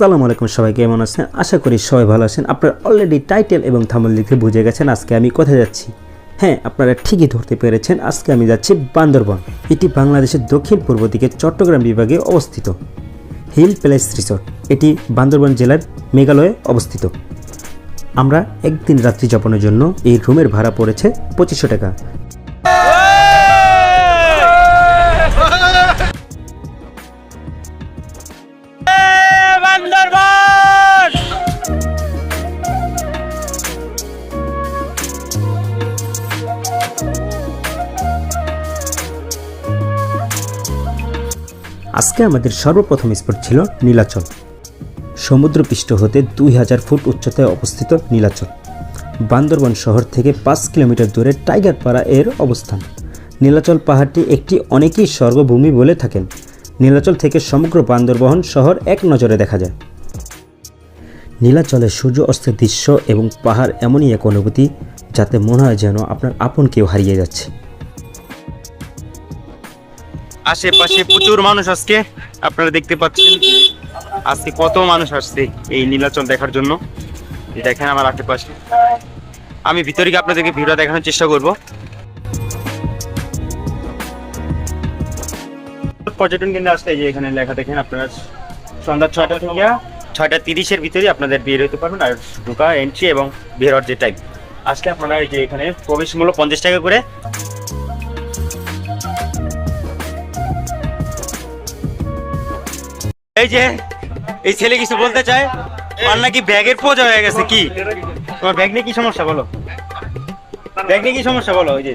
আসসালামু আলাইকুম সবাই, কেমন আছেন? আশা করি সবাই ভালো আছেন। আপনারা অলরেডি টাইটেল এবং থামল লিখে বুঝে গেছেন আজকে আমি কোথায় যাচ্ছি। হ্যাঁ আপনারা ঠিকই ধরতে পেরেছেন, আজকে আমি যাচ্ছি বান্দরবন। এটি বাংলাদেশের দক্ষিণ পূর্ব দিকে চট্টগ্রাম বিভাগে অবস্থিত। Hill palace resort. এটি বান্দরবন জেলার মেঘালয়ে অবস্থিত। আমরা একদিন রাত্রি যাপনের জন্য এই রুমের ভাড়া পড়েছে পঁচিশশো টাকা। আজকে আমাদের সর্বপ্রথম স্পট ছিল নীলাচল। সমুদ্রপৃষ্ঠ হতে দুই হাজার ফুট উচ্চতায় অবস্থিত নীলাচল। বান্দরবান শহর থেকে পাঁচ কিলোমিটার দূরে টাইগার পাড়া এর অবস্থান। নীলাচল পাহাড়টি একটি অনেকেই স্বর্গভূমি বলে থাকেন। নীলাচল থেকে সমগ্র বান্দরবন শহর এক নজরে দেখা যায়। নীলাচলের সূর্য অস্তের দৃশ্য এবং পাহাড় এমনই এক অনুভূতি, যাতে মনে হয় যেন আপনার আপন কেউ হারিয়ে যাচ্ছে। আশেপাশে প্রচুর মানুষ আজকে, আপনারা দেখতে পাচ্ছেন আজকে কত মানুষ আসছে এই নীলাচল দেখার জন্য। দেখেন আমার আশেপাশে। আমি ভিতরে গিয়ে আপনাদেরকে ভিডিও দেখানোর চেষ্টা করব। পর্যটন কেন্দ্রে আসলে যে এখানে লেখা দেখেন আপনারা, সন্ধ্যা ছয়টা থেকে ছয়টা তিরিশের ভিতরে আপনাদের বের হতে পারবেন, আর ঢোকা এন্ট্রি এবং বের যে টাইম আসলে আপনারা এই যে এখানে প্রবেশ মূল্য পঞ্চাশ টাকা করে। এই যে, এই ছেলে কিছু বলতে চায়? আর নাকি ব্যাগের পোজা হয়ে গেছে কি? তোমার ব্যাগ নিয়ে কি সমস্যা বলো? ব্যাগ নিয়ে কি সমস্যা বলো? ওই যে।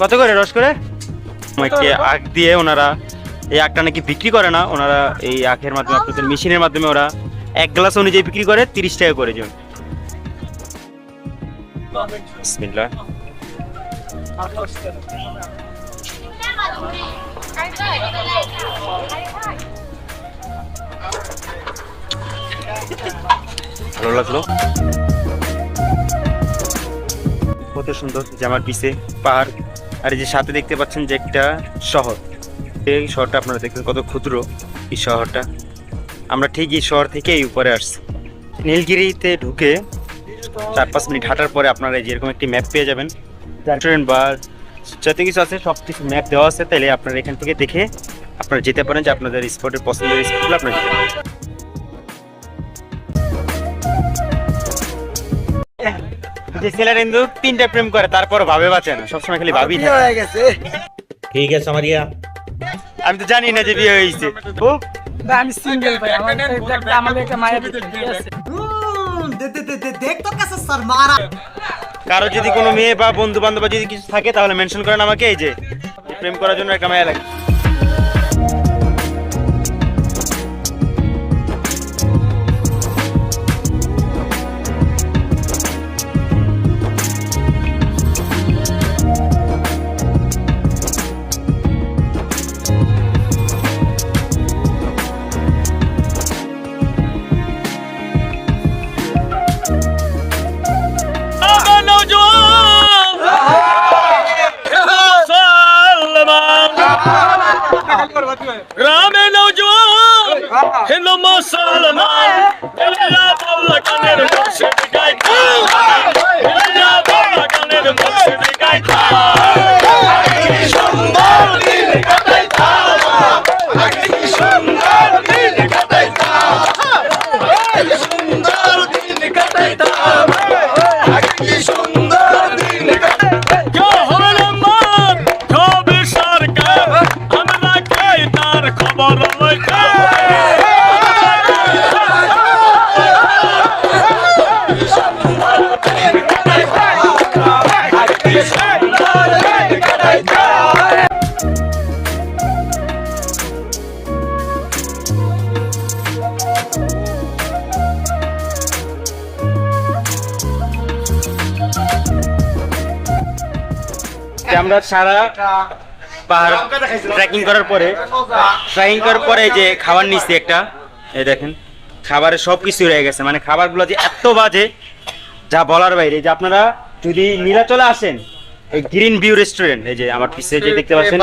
কত করে রস করে? আমাকে আখ দিয়ে ওনারা এই আখটা নাকি বিক্রি করে না ওনারা এই আখের মাধ্যমে আপনাদের মেশিনের মাধ্যমে ওরা এক গ্লাস অনুযায়ী বিক্রি করে তিরিশ টাকা করে জন। ভালো লাগল? কত সুন্দর যে আমার পিছে পাহাড়। আর এই যে সাথে দেখতে পাচ্ছেন যে একটা শহর। এই শহরটা আপনারা দেখবেন কত ক্ষুদ্র এই শহরটা। আমরা ঠিক এই শহর থেকে এই উপরে আসছি। নীলগিরিতে ঢুকে চার পাঁচ মিনিট হাঁটার পরে আপনারা এই যে এরকম একটি ম্যাপ পেয়ে যাবেন। রেস্টুরেন্ট বা যত কিছু আছে সব কিছু ম্যাপ দেওয়া আছে, তাহলে আপনারা এখান থেকে দেখে আপনারা যেতে পারেন যে আপনাদের স্পটের পছন্দের স্পটগুলো আপনারা যেতে পারেন। যে ছেলেরা তিনটা প্রেম করে তারপর ভাবে বাঁচে না। সবসময় খালি ভাবি বিয়ে ঠিক আছে মারিয়া। আমি তো জানি না যে বিয়ে হয়েছে। কারও যদি কোনো মেয়ে বা বন্ধু বান্ধব যদি কিছু থাকে তাহলে মেনশন করেন আমাকে এই যে প্রেম করার জন্য একটা মায়া লাগে। গ্রামে নৌজওয়ান হিন্দু মুসলমান এলা বল্লা কানের মুর্শিদ গাইতা এলা বল্লা কানের মুর্শিদ গাইতা কি সুন্দর দিন কাটাইতা কি সুন্দর দিন কাটাইতা কি সুন্দর দিন কাটাইতা আমরা সারা পাহাড় ট্রেকিং করার পরে ট্রেকিং করার পরে যে খাবার নিচ্ছি একটা এই দেখেন খাবারের সব কিছু রয়ে গেছে। মানে খাবারগুলো যে এত বাজে যা বলার বাইরে যে আপনারা যদি নীলাচলে আসেন এই গ্রিন ভিউ রেস্টুরেন্ট এই যে আমার পিছে যে দেখতে পাচ্ছেন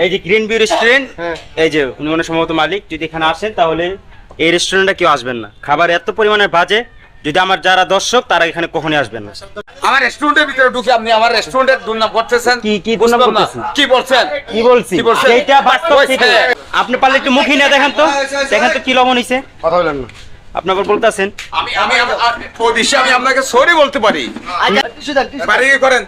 এই যে- গ্রিন ভিউ রেস্টুরেন্ট। এই যে উনি মনে সম্ভবত মালিক যদি এখানে আসেন তাহলে এই রেস্টুরেন্টে কেউ আসবেন না। খাবার এত পরিমাণে বাজে যদি আমার যারা দর্শক তারা এখানে কখনই আসবেন না। আমার রেস্টুরেন্টের ভিতরে ঢুকে আপনি আমার রেস্টুরেন্টের দুর্নাম করতেছেন? কি কি দুর্নাম বুঝলাম না। করতেছি? কি বলছেন? কি বলছি? এইটা বাস্তব চিত্র। হ্যাঁ। আপনি পারলে একটু মুখী না দেখেন তো। দেখেন তো কি লবণ হইছে। কথা বলেন না। আপনি আবার বলতেছেন। আমি আমি ওই বিষয়ে আমি আপনাকে সরি বলতে পারি। বাড়ি গিয়ে করেন?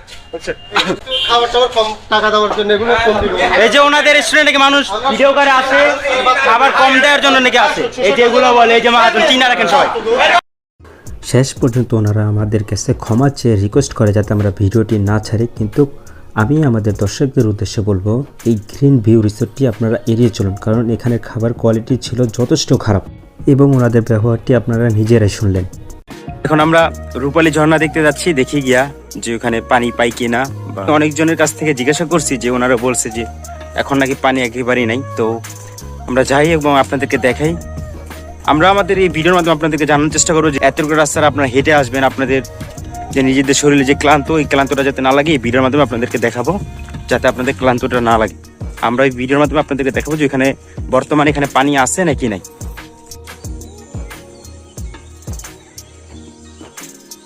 খাবার টাবার কম টাকা দেওয়ার জন্য এগুলো কম দিবে। এই যে ওনাদের রেস্টুরেন্টে নাকি মানুষ ভিডিও করে আসে খাবার কম দেওয়ার জন্য নাকি আসে। এই যে এগুলো বলে এই যে চিনা রাখেন সবাই। শেষ পর্যন্ত ওনারা আমাদের কাছে ক্ষমা চেয়ে রিকোয়েস্ট করে যাতে আমরা ভিডিওটি না ছাড়ি। কিন্তু আমি আমাদের দর্শকদের উদ্দেশ্যে বলব এই গ্রিন ভিউ রিসোর্টটি আপনারা এড়িয়ে চলুন কারণ এখানে খাবার কোয়ালিটি ছিল যথেষ্ট খারাপ এবং ওনাদের ব্যবহারটি আপনারা নিজেরাই শুনলেন। এখন আমরা রূপালী ঝর্ণা দেখতে যাচ্ছি দেখি গিয়া যে ওখানে পানি পাই কিনা। অনেকজনের কাছ থেকে জিজ্ঞাসা করছি যে ওনারা বলছে যে এখন নাকি পানি একেবারেই নাই। তো আমরা যাই এবং আপনাদেরকে দেখাই। আমরা আমাদের এই ভিডিওর মাধ্যমে আপনাদেরকে জানানোর চেষ্টা করব যে এতটুকু রাস্তার আপনারা হেঁটে আসবেন, আপনাদের যে নিজেদের শরীরে যে ক্লান্ত, এই ক্লান্তটা যাতে না লাগে, এই ভিডিওর মাধ্যমে আপনাদেরকে দেখাবো, যাতে আপনাদের ক্লান্তটা না লাগে। আমরা এই ভিডিওর মাধ্যমে আপনাদেরকে দেখাবো যে এখানে বর্তমানে এখানে পানি আছে নাকি নাই।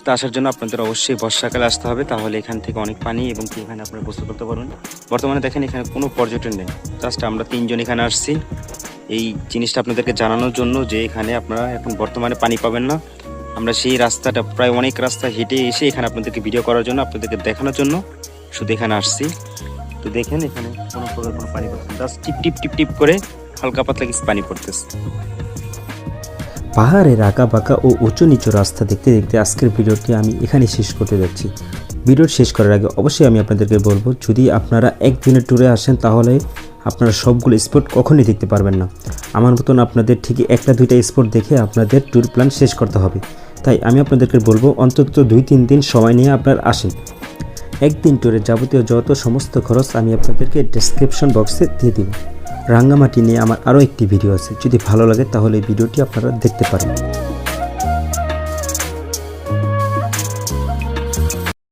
তা আসার জন্য আপনাদের অবশ্যই বর্ষাকালে আসতে হবে, তাহলে এখান থেকে অনেক পানি এবং কি এখানে আপনারা গোসল করতে পারবেন। বর্তমানে দেখেন এখানে কোনো পর্যটন নেই, জাস্ট আমরা তিনজন এখানে আসছি। এই জিনিসটা আপনাদেরকে জানানোর জন্য যে এখানে আপনারা এখন বর্তমানে পানি পাবেন না। আমরা সেই রাস্তাটা, প্রায় অনেক রাস্তা হেঁটে এসে এখানে আপনাদেরকে ভিডিও করার জন্য, আপনাদেরকে দেখানোর জন্য। শুধু এখানে আসছি। তো দেখেন এখানে কোনো প্রকার কোনো পানি পড়ছে জাস্ট টিপ টিপ টিপ টিপ করে হালকা পাতলা কিছু পানি পড়তেছে। পাহাড়ের আঁকা বাঁকা ও উঁচু নিচু রাস্তা দেখতে দেখতে আজকের ভিডিওটি আমি এখানে শেষ করতে যাচ্ছি। ভিডিও শেষ করার আগে অবশ্যই আমি আপনাদেরকে বলব, যদি আপনারা একদিনের ট্যুরে আসেন, তাহলে আপনারা সবগুলো স্পট কখনই দেখতে পারবেন না। আমার মতন আপনাদের ঠিকই একটা দুইটা স্পট দেখে আপনাদের ট্যুর প্ল্যান শেষ করতে হবে। তাই আমি আপনাদেরকে বলব, অন্তত দুই তিন দিন সময় নিয়ে আপনার আসেন। একদিন ট্যুরের যাবতীয় যত সমস্ত খরচ আমি আপনাদেরকে ডেসক্রিপশন বক্সে দিয়ে দিব। রাঙ্গামাটি নিয়ে আমার আরও একটি ভিডিও আছে। যদি ভালো লাগে তাহলে এই ভিডিওটি আপনারা দেখতে পারেন।